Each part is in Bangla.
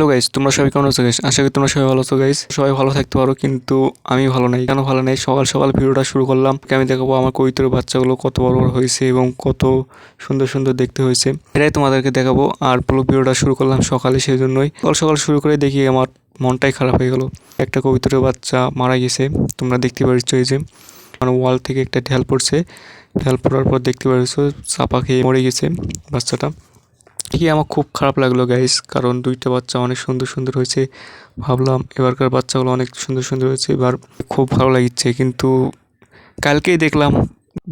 হ্যালো গাইস তোমরা সবাই কেমন আছো গাইস আশা করি তোমরা সবাই ভালো আছো গাইস সবাই ভালো থাকতে পারো কিন্তু আমি ভালো নাই। কেন ভালো নাই? সকাল সকাল ভিডিওটা শুরু করলাম। আমি দেখাবো আমার কবিতর বাচ্চাগুলো কত বড় বড় হয়েছে এবং কত সুন্দর সুন্দর দেখতে হয়েছে। এটাই তোমাদেরকে দেখাবো। আর পুরো ভিডিওটা শুরু করলাম সকালে সেই জন্যই সকাল সকাল শুরু করে দেখি আমার মনটাই খারাপ হয়ে গেল। একটা কবিতরের বাচ্চা মারা গেছে। তোমরা দেখতে পাচ্ছ এই যে মানে ওয়াল থেকে একটা ঢেল পড়ছে। ঢেল পড়ার পর দেখতে পাচ্ছ চাপা খেয়ে মরে গেছে বাচ্চাটা। দেখি আমার খুব খারাপ লাগল গাইস কারণ দুইটা বাচ্চা অনেক সুন্দর সুন্দর হয়েছে। ভাবলাম এবারকার বাচ্চাগুলো অনেক সুন্দর সুন্দর হয়েছে, এবার খুব ভালো লাগছে, কিন্তু কালকেই দেখলাম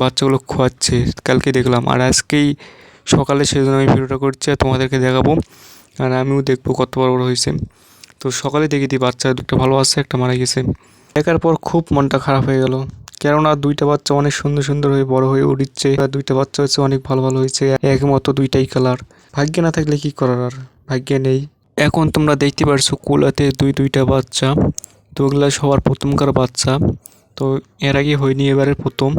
বাচ্চাগুলো খোয়াচ্ছে, কালকেই দেখলাম। আর আজকেই সকালে সেজন্য আমি ভিডিওটা করছি আর তোমাদেরকে দেখাবো, আর আমিও দেখব কত বড় বড় হয়েছে। তো সকালে দেখি দিই, বাচ্চা দুটো ভালো আছে, একটা মারা গেছে। দেখার পর খুব মনটা খারাপ হয়ে গেল, কেননা দুইটা বাচ্চা অনেক সুন্দর সুন্দর হয়ে বড় হয়ে উঠছে আর দুইটা বাচ্চা হয়েছে অনেক ভালো ভালো হয়েছে এক মতো দুইটাই কালার ভাগ্যে না থাকলে কি করার আর? ভাগ্যে নেই। এখন তোমরা দেখতে পারছ, কুলাতে দুই দুইটা বাচ্চা তো ওগুলা সবার প্রথমকার বাচ্চা। তো এর আগে হয়নি এবারে প্রথম।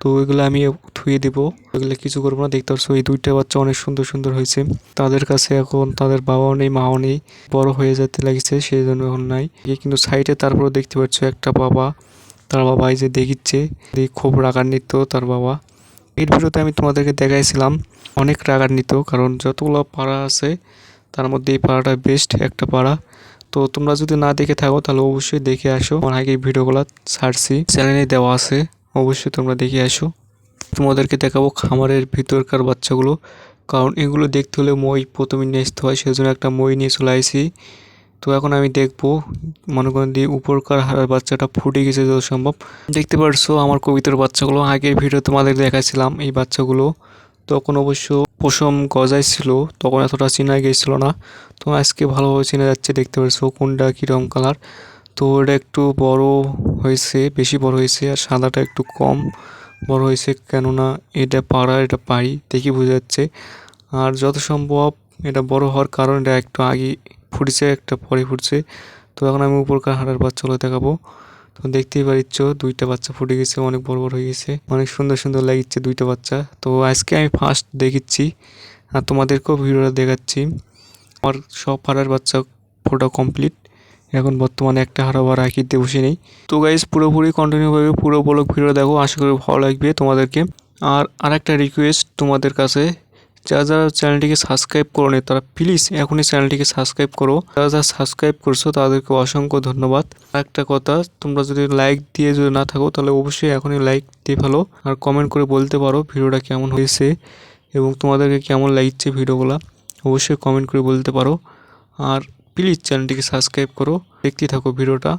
তো ওইগুলো আমি ধুয়ে দেবো। ওইগুলো কিছু করব না, দেখতে পাচ্ছ এই দুইটা বাচ্চা অনেক সুন্দর সুন্দর হয়েছে। তাদের কাছে এখন তাদের বাবাও নেই, মাও নেই। বড় হয়ে যেতে লাগছে, সেই জন্য এখন নাই। কিন্তু সাইডে তারপরে দেখতে পাচ্ছ একটা বাবা। তার বাবা এই যে দেখিচ্ছে খুব রাগান্বিত তার বাবা। এর ভিডিওতে আমি তোমাদেরকে দেখাইছিলাম অনেক রাগান্বিত, কারণ যতগুলো পাড়া আছে, তার মধ্যে এই পাড়াটা বেস্ট একটা পাড়া। তো তোমরা যদি না দেখে থাকো, তাহলে অবশ্যই দেখে আসো। আগে এই ভিডিওগুলো ছাড়ছি। চ্যানেলে দেওয়া আছে, অবশ্যই তোমরা দেখে আসো। তোমাদেরকে দেখাবো খামারের ভিতরকার বাচ্চাগুলো, কারণ এগুলো দেখতে হলে মই প্রথমে নিয়ে আসতে হয়, সেজন্য একটা মই নিয়ে চলে আসি তো এখন আমি দেখব, মনে করেন দিয়ে উপরকার হারার বাচ্চাটা ফুটে গেছে যত সম্ভব। দেখতে পারছ আমার কবিতার বাচ্চাগুলো, আগের ভিডিও তোমাদের দেখাচ্ছিলাম এই বাচ্চাগুলো। তখন অবশ্য পশম গজাই ছিল তখন এতটা চেনা গিয়েছিল না। তো আজকে ভালোভাবে চেনা যাচ্ছে, দেখতে পারছ কোনটা কীরকম কালার তো ওটা একটু বড় হয়েছে, বেশি বড় হয়েছে, আর সাদাটা একটু কম বড় হয়েছে, কেননা এটা পাড়া, এটা পাড়ি, দেখি বোঝা যাচ্ছে। আর যত সম্ভব এটা বড় হওয়ার কারণ, এটা একটু আগে ফুটেছে, একটা পরে ফুটছে। তো এখন আমি উপরকার হাড়ার বাচ্চাগুলো দেখাবো। তো দেখতেই পারিচ্ছ, দুইটা বাচ্চা ফুটে গেছে, অনেক বড় বড় হয়ে গেছে। অনেক সুন্দর সুন্দর লাগিচ্ছে দুইটা বাচ্চা। তো আজকে আমি ফার্স্ট দেখিচ্ছি, আর তোমাদেরকেও ভিডিওটা দেখাচ্ছি। আমার সব হাড়ার বাচ্চা ফোটা কমপ্লিট এখন বর্তমানে একটা হারা বা রাখিতে বসে নেই। তো গাইজ পুরোপুরি কন্টিনিউভাবে পুরো ব্লগ ভিডিও দেখো। আশা করি ভালো লাগবে তোমাদেরকে। আর আরেকটা রিকোয়েস্ট তোমাদের কাছে। যারা যারা চ্যানেলটিকে সাবস্ক্রাইব করো নি তারা প্লিজ এখনই চ্যানেলটিকে সাবস্ক্রাইব করো। যারা যারা সাবস্ক্রাইব করছ, তাদেরকে অসংখ্য ধন্যবাদ। একটা কথা, তোমরা যদি লাইক দিয়ে যদি না থাকো, তাহলে অবশ্যই এখনই লাইক দিয়ে ফেলো। আর কমেন্ট করে বলতে পারো ভিডিওটা কেমন হয়েছে এবং তোমাদেরকে কেমন লাগছে ভিডিওগুলো। অবশ্যই কমেন্ট করে বলতে পারো। আর প্লিজ চ্যানেলটিকে সাবস্ক্রাইব করো। দেখতে থাকো ভিডিওটা।